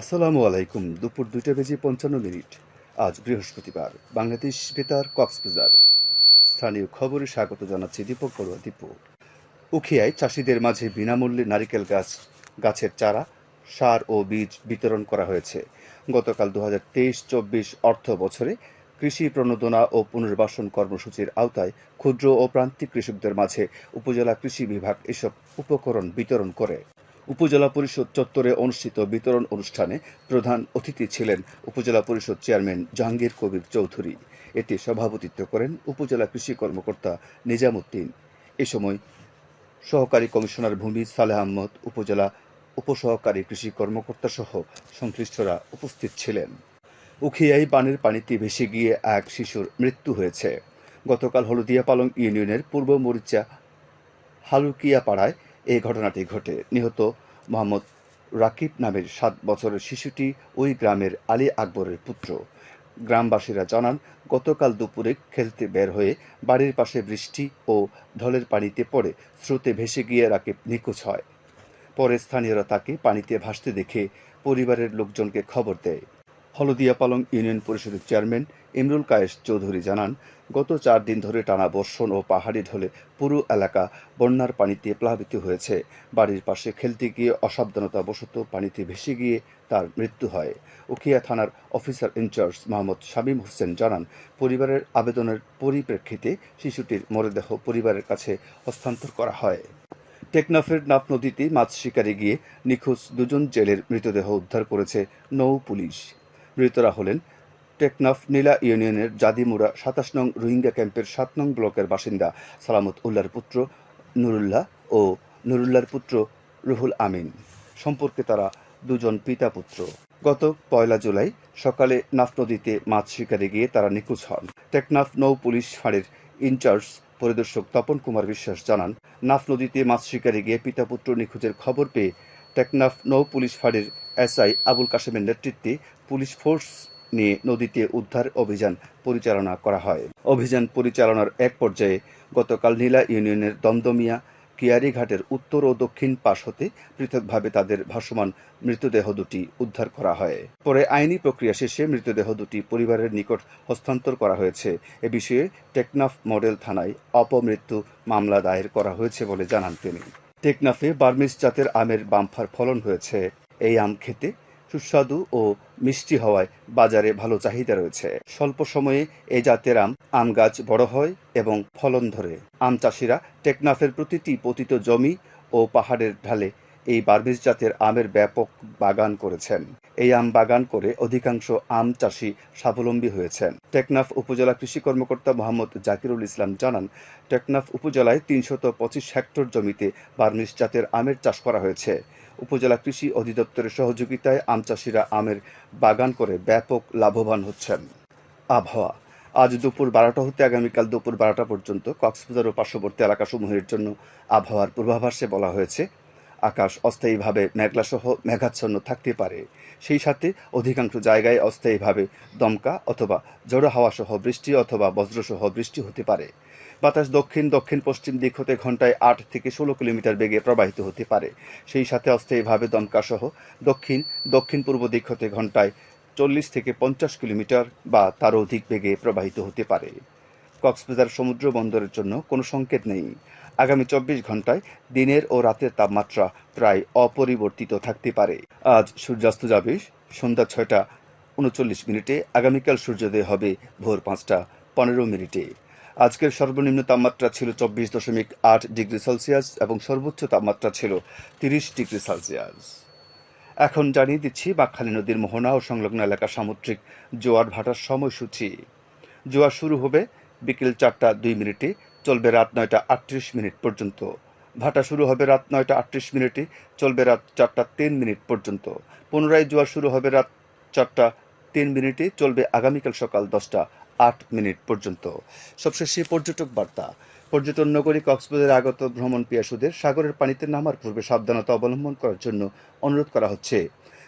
আসসালামু আলাইকুম। দুপুর দুইটা বেজে পঞ্চান্ন মিনিট। আজ বৃহস্পতিবার। বাংলাদেশ বেতার কক্সবাজার। স্থানীয় খবরে স্বাগত জানাচ্ছি দীপক বড়ুয়া দীপু। উখিয়ায় চাষিদের মাঝে বিনামূল্যে নারিকেল গাছ, গাছের চারা, সার ও বীজ বিতরণ করা হয়েছে। গতকাল দু হাজার তেইশ চব্বিশ অর্থ বছরে কৃষি প্রণোদনা ও পুনর্বাসন কর্মসূচির আওতায় ক্ষুদ্র ও প্রান্তিক কৃষকদের মাঝে উপজেলা কৃষি বিভাগ এসব উপকরণ বিতরণ করে। উপজেলা পরিষদ চত্বরে অনুষ্ঠিত বিতরণ অনুষ্ঠানে প্রধান অতিথি ছিলেন উপজেলা পরিষদ চেয়ারম্যান জাহাঙ্গীর কবির চৌধুরী। এতে সভাপতিত্ব করেন উপজেলা কৃষি কর্মকর্তা নিজামুদ্দিন। এ সময় সহকারী কমিশনার ভূমি সালেহ আহমদ, উপজেলা উপসহকারী কৃষি কর্মকর্তা সহ সংশ্লিষ্টরা উপস্থিত ছিলেন। উখিয়াই বানের পানিতে ভেসে গিয়ে এক শিশুর মৃত্যু হয়েছে। গতকাল হলদিয়া পালং ইউনিয়নের পূর্ব মরিচা হালুকিয়া পাড়ায় এই ঘটনাটি ঘটে। নিহত মোহাম্মদ রাকিব নামের সাত বছরের শিশুটি ওই গ্রামের আলী আকবরের পুত্র। গ্রামবাসীরা জানান, গতকাল দুপুরে খেলতে বের হয়ে বাড়ির পাশে বৃষ্টি ও ঢলের পানিতে পড়ে স্রোতে ভেসে গিয়ে রাকিব নিখোঁজ হয়। পরে স্থানীয়রা তাকে পানিতে ভাসতে দেখে পরিবারের লোকজনকে খবর দেয়। হলদিয়া পালং ইউনিয়ন পরিষদের চেয়ারম্যান ইমরুল কায়েস চৌধুরী জানান, গত চার দিন ধরে টানা বর্ষণ ও পাহাড়ি ঢলে পুরো এলাকা বন্যার পানিতে প্লাবিত হয়েছে। বাড়ির পাশে খেলতে গিয়ে অসাবধানতাবশত পানিতে ভেসে গিয়ে তার মৃত্যু হয়। উখিয়া থানার officer in charge Mohammad Shamim Hossain জানান, পরিবারের আবেদনের পরিপ্রেক্ষিতে শিশুটির মরদেহ পরিবারের কাছে হস্তান্তর করা হয়। টেকনাফের নাফ নদীতে মাছ শিকারে গিয়ে নিখোঁজ দুজন জেলের মৃতদেহ উদ্ধার করেছে নৌ পুলিশ। মৃতরা হলেন টেকনাফ নীলা ইউনিয়নের জাদিমুরা সাতাশ নং রোহিঙ্গা ক্যাম্পের সাত নং ব্লকের বাসিন্দা সালামত উল্লার পুত্র নুরুল্লাহ ও নুরুল্লার পুত্র রুহুল আমিন। সম্পর্কে তারা দুজন পিতা পুত্র। গত পয়লা জুলাই সকালে নাফ নদীতে মাছ শিকারে গিয়ে তারা নিখোঁজ হন। টেকনাফ নৌ পুলিশ ফাঁড়ির ইনচার্জ পরিদর্শক তপন কুমার বিশ্বাস জানান, নাফ নদীতে মাছ শিকারে গিয়ে পিতা পুত্র নিখোঁজের খবর পেয়ে টেকনাফ নৌ পুলিশ ফাঁড়ির এসআই আবুল কাশেমের নেতৃত্বে পুলিশ ফোর্স নিয়ে নদীতে উদ্ধার অভিযান পরিচালনা করা হয়। অভিযান পরিচালনার এক পর্যায়ে গতকাল নীলা ইউনিয়নের দমদমিয়া কিয়ারি ঘাটের উত্তর ও দক্ষিণ পাশ হতে পৃথকভাবে তাদের ভাসমান মৃতদেহ দুটি উদ্ধার করা হয়। পরে আইনি প্রক্রিয়া শেষে মৃতদেহ দুটি পরিবারের নিকট হস্তান্তর করা হয়েছে। এ বিষয়ে টেকনাফ মডেল থানায় অপমৃত্যু মামলা দায়ের করা হয়েছে বলে জানান তিনি। টেকনাফে বার্মিস জাতের আমের বাম্পার ফলন হয়েছে। এই আম খেতে সুস্বাদু ও মিষ্টি হওয়ায় বাজারে ভালো চাহিদা রয়েছে। স্বল্প সময়ে এই জাতের আম আম গাছ বড় হয় এবং ফলন ধরে। আম চাষিরা টেকনাফের প্রতিটি পতিত জমি ও পাহাড়ের ঢালে এই বার্মিজ জাতের আমের ব্যাপক বাগান করেছেন। এই আম বাগান করে অধিকাংশ আম চাষি স্বাবলম্বী হয়েছেন। টেকনাফ উপজেলা কৃষি কর্মকর্তা মোহাম্মদ জাকিরুল ইসলাম জানান, টেকনাফ উপজেলায় তিনশত পঁচিশ হেক্টর জমিতে বার্মিজ জাতের আমের চাষ করা হয়েছে। উপজেলা কৃষি অধিদপ্তরের সহযোগিতায় আম চাষিরা আমের বাগান করে ব্যাপক লাভবান হচ্ছেন। আবহাওয়া। আজ দুপুর বারোটা হতে আগামীকাল দুপুর বারোটা পর্যন্ত কক্সবাজার ও পার্শ্ববর্তী এলাকাসমূহের জন্য আবহাওয়ার পূর্বাভাসে বলা হয়েছে আকাশ অস্থায়ীভাবে মেঘলাসহ মেঘাচ্ছন্ন থাকতে পারে। সেই সাথে অধিকাংশ জায়গায় অস্থায়ীভাবে দমকা অথবা জড়ো হাওয়া সহ বৃষ্টি অথবা বজ্রসহ বৃষ্টি হতে পারে। বাতাস দক্ষিণ দক্ষিণ পশ্চিম দিক হতে ঘন্টায় আট থেকে ষোলো কিলোমিটার বেগে প্রবাহিত হতে পারে। সেই সাথে অস্থায়ীভাবে দমকা সহ দক্ষিণ দক্ষিণ পূর্ব দিক হতে ঘন্টায় চল্লিশ থেকে পঞ্চাশ কিলোমিটার বা তারও অধিক বেগে প্রবাহিত হতে পারে। কক্সবাজার সমুদ্র বন্দরের জন্য কোনো সংকেত নেই। আগামী চব্বিশ ঘন্টায় দিনের ও রাতের তাপমাত্রা প্রায় অপরিবর্তিত থাকতে পারে। আজ সূর্যাস্ত যাবে সন্ধ্যা ছয়টা উনচল্লিশ মিনিটে, আগামীকাল সূর্যোদয় হবে ভোর পাঁচটা পনেরো মিনিটে। আজকের সর্বনিম্ন তাপমাত্রা ছিল চব্বিশ দশমিক আট ডিগ্রি সেলসিয়াস এবং সর্বোচ্চ তাপমাত্রা ছিল তিরিশ ডিগ্রি সেলসিয়াস। এখন জানিয়ে দিচ্ছি, বাকখালী নদীর মোহনা ও সংলগ্ন এলাকা সামুদ্রিক জোয়ার ভাটার সময়সূচি। জোয়ার শুরু হবে বিকেল চারটা দুই মিনিটে চলবে রাত নয়টা আটত্রিশ মিনিট পর্যন্ত। ভাটা শুরু হবে রাত নয়টা আটত্রিশ মিনিটে, চলবে রাত চারটা তিন মিনিট পর্যন্ত। পুনরায় জোয়ার শুরু হবে রাত চারটা তিন মিনিটে, চলবে আগামীকাল সকাল দশটা আট মিনিট পর্যন্ত। সবশেষে পর্যটক বার্তা। পর্যটন নগরী কক্সবাজারে আগত ভ্রমণ পিয়াসুদের সাগরের পানিতে নামার পূর্বে সাবধানতা অবলম্বন করার জন্য অনুরোধ করা হচ্ছে।